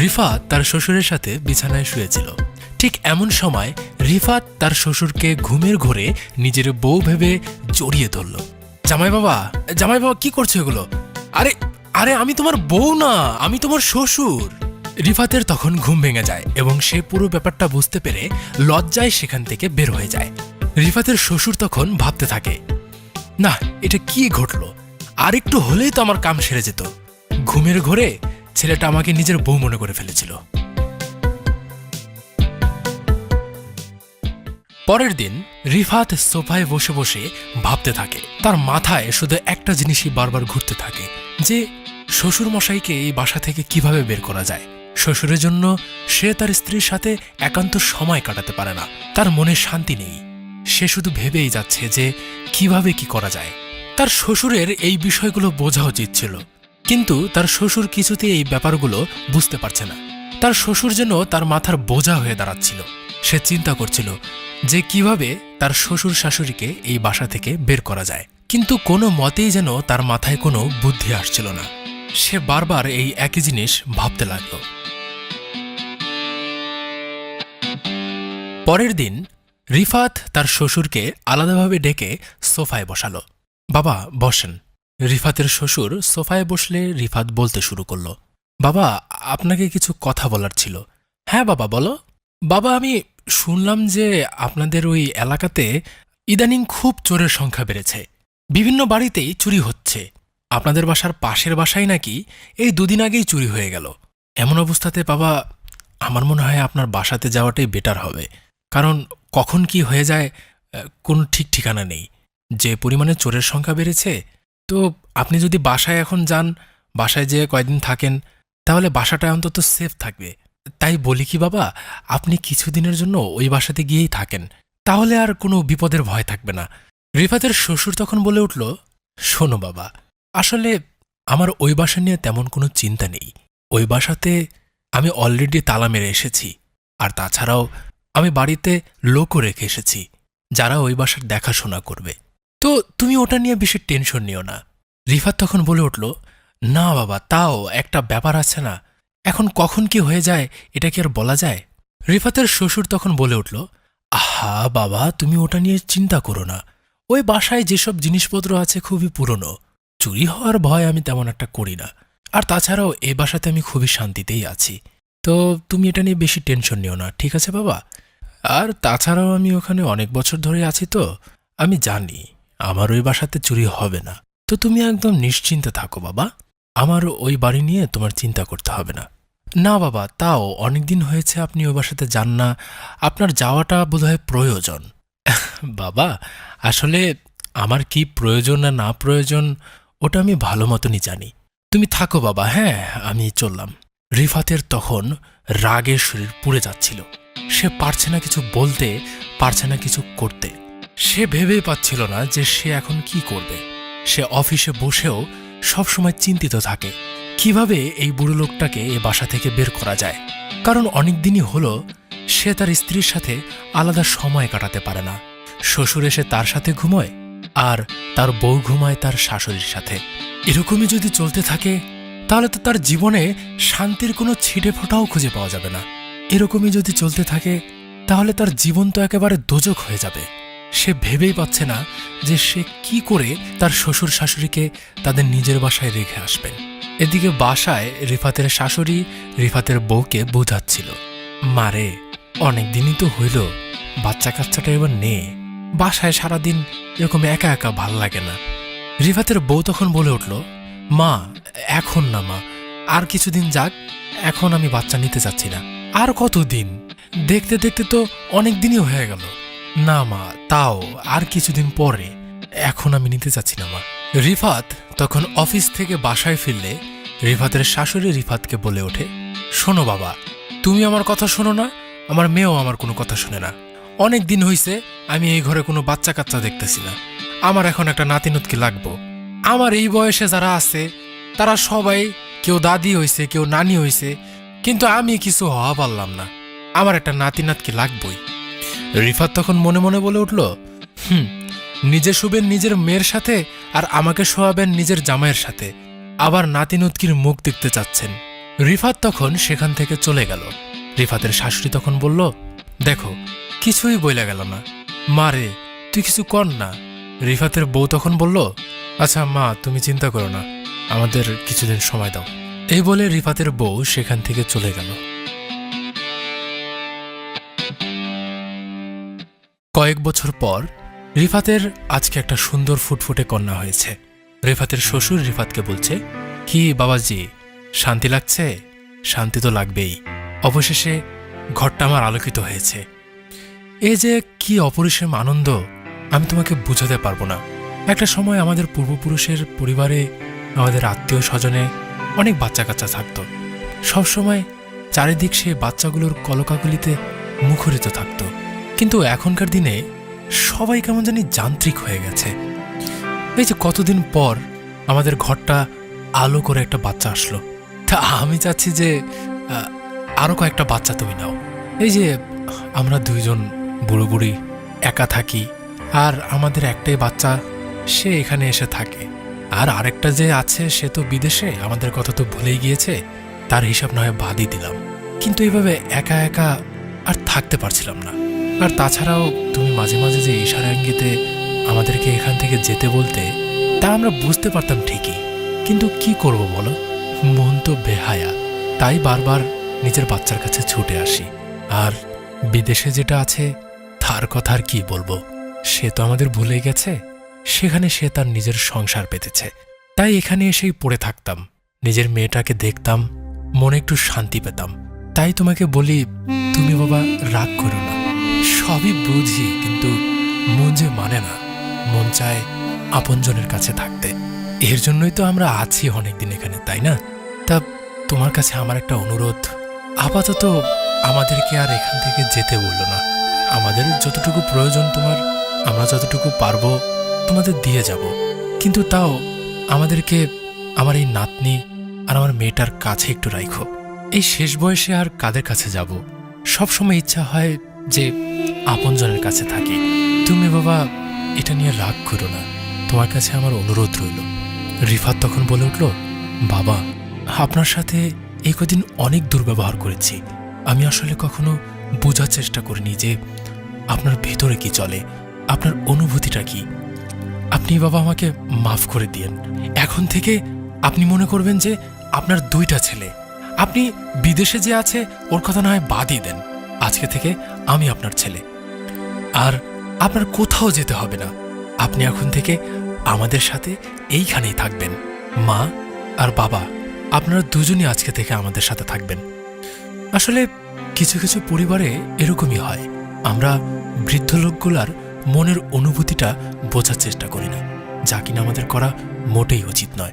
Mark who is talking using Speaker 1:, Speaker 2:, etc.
Speaker 1: রিফাত তার শ্বশুরের সাথে বিছানায় শুয়েছিল। ঠিক এমন সময় রিফাত তার শ্বশুরকে ঘুমের ঘোরে নিজের বউ ভেবে জড়িয়ে ধরল। জামাই বাবা জামাই বাবা, কি করছ এগুলো? আরে আরে আমি তোমার বউ না, আমি তোমার শ্বশুর। রিফাতের তখন ঘুম ভেঙে যায় এবং সে পুরো ব্যাপারটা বুঝতে পেরে লজ্জায় সেখান থেকে বের হয়ে যায়। রিফাতের শ্বশুর তখন ভাবতে থাকে, না, এটা কি ঘটলো? আর একটু হলেই তো আমার কাম সেরে যেত। ঘুমের ঘোরে ছেলেটা আমাকে নিজের বউ মনে করে ফেলেছিল। পরের দিন, রিফাত সোফায় বসে বসে ভাবতে থাকে। তার মাথায় শুধু একটা জিনিসই বারবার ঘুরতে থাকে, যে শ্বশুর মশাইকে এই বাসা থেকে কীভাবে বের করা যায়। শ্বশুরের জন্য সে তার স্ত্রীর সাথে একান্ত সময় কাটাতে পারে না। তার মনে শান্তি নেই। সে শুধু ভেবেই যাচ্ছে যে কীভাবে কি করা যায়। তার শ্বশুরের এই বিষয়গুলো বোঝা উচিত ছিল। কিন্তু তার শ্বশুর কিছুতে এই ব্যাপারগুলো বুঝতে পারছে না। তার শ্বশুর যেন তার মাথার বোঝা হয়ে দাঁড়াচ্ছিল। সে চিন্তা করছিল যে কীভাবে তার শ্বশুর শাশুড়িকে এই বাসা থেকে বের করা যায়। কিন্তু কোনো মতেই যেন তার মাথায় কোনো বুদ্ধি আসছিল না। সে বারবার এই একই জিনিস ভাবতে লাগল। পরের দিন রিফাত তার শ্বশুরকে আলাদাভাবে ডেকে সোফায় বসালো। বাবা, বসেন। রিফাতের শ্বশুর সোফায় বসলে রিফাত বলতে শুরু করল, বাবা, আপনাকে কিছু কথা বলার ছিল। হ্যাঁ বাবা, বলো। বাবা, আমি শুনলাম যে আপনাদের ওই এলাকাতে ইদানিং খুব চোরের সংখ্যা বেড়েছে। বিভিন্ন বাড়িতেই চুরি হচ্ছে। আপনাদের বাসার পাশের বাসায় নাকি এই দুদিন আগেই চুরি হয়ে গেল। এমন অবস্থাতে, বাবা, আমার মনে হয় আপনার বাসাতে যাওয়াটাই বেটার হবে। কারণ কখন কি হয়ে যায় কোনো ঠিক ঠিকানা নেই। যে পরিমাণে চোরের সংখ্যা বেড়েছে তো আপনি যদি বাসায় এখন যান, বাসায় যেয়ে কয়দিন থাকেন, তাহলে বাসাটা অন্তত সেফ থাকবে। তাই বলি কি বাবা, আপনি কিছুদিনের জন্য ওই বাসাতে গিয়েই থাকেন, তাহলে আর কোনো বিপদের ভয় থাকবে না। রিফাতের শ্বশুর তখন বলে উঠল, শোনো বাবা, আসলে আমার ওই বাসা নিয়ে তেমন কোনো চিন্তা নেই। ওই বাসাতে আমি অলরেডি তালা মেরে এসেছি, আর তাছাড়াও আমি বাড়িতে লোকও রেখে এসেছি, যারা ওই বাসার দেখাশোনা করবে। তো তুমি ওটা নিয়ে বেশি টেনশন নিও না। রিফাত তখন বলে উঠল, না বাবা, তাও একটা ব্যাপার আছে না। এখন কখন কি হয়ে যায়, এটা কি আর বলা যায়? রিফাতের শ্বশুর তখন বলে উঠল, আহা বাবা, তুমি ওটা নিয়ে চিন্তা করো না। ওই বাসায় যেসব জিনিসপত্র আছে খুবই পুরনো। চুরি হওয়ার ভয় আমি তেমন একটা করি না। আর তাছাড়াও এ বাসাতে আমি খুবই শান্তিতেই আছি। তো তুমি এটা নিয়ে বেশি টেনশন নিও না, ঠিক আছে বাবা? আর তাছাড়াও আমি ওখানে অনেক বছর ধরে আছি তো, আমি জানি। আমার ওই বাসাতে চুরি হবে না। তো তুমি একদম নিশ্চিন্তে থাকো, বাবা। আমার ওই বাড়ি নিয়ে তোমার চিন্তা করতে হবে না। না, বাবা, তাও অনেকদিন হয়েছে আপনি ওই বাসাতে যান না। আপনার যাওয়াটা বোধহয় প্রয়োজন। বাবা, আসলে আমার কি প্রয়োজন না না প্রয়োজন, ওটা আমি ভালো মতনই জানি। তুমি থাকো, বাবা হ্যাঁ আমি চললাম। রিফাতের তখন রাগে শরীর পুড়ে যাচ্ছিল। সে পারছে না কিছু বলতে, পারছে না কিছু করতে। সে ভেবেই পাচ্ছিল না যে সে এখন কি করবে। সে অফিসে বসেও সবসময় চিন্তিত থাকে, কীভাবে এই বুড়ো লোকটাকে এ বাসা থেকে বের করা যায়? কারণ অনেক দিনই হলো, সে তার স্ত্রীর সাথে আলাদা সময় কাটাতে পারে না। শ্বশুর এসে তার সাথে ঘুমোয়, আর তার বউ ঘুমায় তার শাশুড়ির সাথে। এরকমই যদি চলতে থাকে, তাহলে তো তার জীবনে শান্তির কোনো ছিটে ফোটাও খুঁজে পাওয়া যাবে না। এরকমই যদি চলতে থাকে, তাহলে তার জীবন তো একেবারে দোজক হয়ে যাবে। সে ভেবেই পাচ্ছে না যে সে কি করে তার শ্বশুর শাশুড়িকে তাদের নিজের বাসায় রেখে আসবেন এদিকে বাসায় রিফাতের শাশুড়ি রিফাতের বউকে বোঝাচ্ছিল মারে অনেক দিনই তো হইল বাচ্চা কাচ্চাটা এবার নে। বাসায় সারাদিন এরকম একা একা ভালো লাগে না। রিফাতের বউ তখন বলে উঠল, মা, এখন না মা, আর কিছুদিন যাক, এখন আমি বাচ্চা নিতে চাচ্ছি না। আর কতদিন? দেখতে দেখতে তো অনেক দিনই হয়ে গেল। না, মা, তাও আর কিছুদিন পরে। এখন আমি নিতে চাচ্ছি না, মা। রিফাত তখন অফিস থেকে বাসায় ফিরলে রিফাতের শাশুড়ি রিফাতকে বলে ওঠে, শোনো বাবা, তুমি আমার কথা শোনো না, আমার মেয়েও আমার কোনো কথা শুনে না। অনেক দিন হইছে, আমি এই ঘরে কোনো বাচ্চা কাচ্চা দেখতেছি না। আমার এখন একটা নাতিনুতকে লাগবো। আমার এই বয়সে যারা আছে, তারা সবাই কেউ দাদি হইছে, কেউ নানি হইছে, কিন্তু আমি কিছু হওয়া পারলাম না। আমার একটা নাতি নাতকি লাগবই। রিফাত তখন মনে মনে বলে উঠল, হুম নিজে শুবেন নিজের মেয়ের সাথে আর আমাকে শোয়াবেন নিজের জামাইয়ের সাথে। আবার নাতিনুতকির মুখ দেখতে চাচ্ছেন। রিফাত তখন সেখান থেকে চলে গেল। রিফাতের শাশুড়ি তখন বলল, দেখো, কিছুই বইলা গেল না। মা রে, তুই কিছু কর না। রিফাতের বউ তখন বলল আচ্ছা মা, তুমি চিন্তা করো না। আমাদের কিছুদিন সময় দাও। এই বলে রিফাতের বউ সেখান থেকে চলে গেল। কয়েক বছর পর রিফাতের আজকে একটা সুন্দর ফুটফুটে কন্যা হয়েছে। রিফাতের শ্বশুর রিফাতকে বলছে, কি বাবাজি, শান্তি লাগছে? শান্তি তো লাগবেই। অবশেষে ঘরটা আমার আলোকিত হয়েছে। এই যে কি অপরিসীম আনন্দ, আমি তোমাকে বুঝাতে পারব না। একটা সময় আমাদের পূর্বপুরুষের পরিবারে আমাদের আত্মীয় স্বজনে অনেক বাচ্চা কাচ্চা থাকতো। সবসময় চারিদিক সে বাচ্চাগুলোর কলকাকলিতে মুখরিত থাকতো। কিন্তু এখনকার দিনে সবাই কেমন জানি যান্ত্রিক হয়ে গেছে। এই যে কতদিন পর আমাদের ঘরটা আলো করে একটা বাচ্চা আসলো। তা আমি চাচ্ছি যে আহ, আরও কয়েকটা বাচ্চা তুমি নাও। এই যে আমরা দুইজন বুড়ো বুড়ি একা থাকি আর আমাদের একটাই বাচ্চা সে এখানে এসে থাকে। আর আরেকটা যে আছে সে তো বিদেশে আমাদের কথা তো ভুলেই গিয়েছে তার হিসাব না হয় বাদই দিলাম। কিন্তু এইভাবে একা একা আর থাকতে পারছিলাম না। আর তাছাড়াও তুমি মাঝে মাঝে যে ইশারা ইঙ্গিতে আমাদেরকে এখান থেকে যেতে বলতে, তা আমরা বুঝতে পারতাম ঠিকই। কিন্তু কি করব বলো? মন তো বেহায়া। তাই বারবার নিজের বাচ্চার কাছে ছুটে আসি। আর বিদেশে যেটা আছে, তার কথা আর কি বলব? সে তো আমাদের ভুলে গেছে। সেখানে সে তার নিজের সংসার পেতেছে। তাই এখানে এসেই পড়ে থাকতাম। নিজের মেয়েটাকে দেখতাম, মনে একটু শান্তি পেতাম। তাই তোমাকে বলি, তুমি বাবা, রাগ করো না। সবই বুঝি, কিন্তু মন যে মানে না। মন চায় আপনজনের কাছে থাকতে। এর জন্যই তো আমরা আছি অনেকদিন এখানে, তাই না? তা তোমার কাছে আমার একটা অনুরোধ। আপাতত আমাদেরকে আর এখান থেকে যেতে বলল না। আমাদের যতটুকু প্রয়োজন তোমার, আমরা যতটুকু পারব তোমাদের দিয়ে যাব। কিন্তু তাও আমাদেরকে আমার এই নাতনি আর আমার মেয়েটার কাছে একটু রাখো এই শেষ বয়সে আর কাদের কাছে যাব? সবসময় ইচ্ছা হয় যে আপনজনের কাছে থাকি। তুমি বাবা, এটা নিয়ে রাগ করো না। তোমার কাছে আমার অনুরোধ রইল। রিফাত তখন বলে উঠল, বাবা, আপনার সাথে এই কদিন অনেক দুর্ব্যবহার করেছি। আমি আসলে কখনো বোঝার চেষ্টা করিনি যে আপনার ভেতরে কি চলে। আপনার অনুভূতিটা কি? আপনি বাবা আমাকে মাফ করে দিয়েন। এখন থেকে আপনি মনে করবেন যে আপনার দুইটা ছেলে। আপনি বিদেশে যে আছে, ওর কথা না হয় বাদই দেন। আজকে থেকে আমি আপনার ছেলে। আর আপনার কোথাও যেতে হবে না। আপনি এখন থেকে আমাদের সাথে এইখানেই থাকবেন। মা আর বাবা, আপনারা দুজনই আজকে থেকে আমাদের সাথে থাকবেন। আসলে কিছু কিছু পরিবারে এরকমই হয়। আমরা বৃদ্ধ লোকগুলার মনের অনুভূতিটা বোঝার চেষ্টা করি না। যা কিনা আমাদের করা মোটেই উচিত নয়।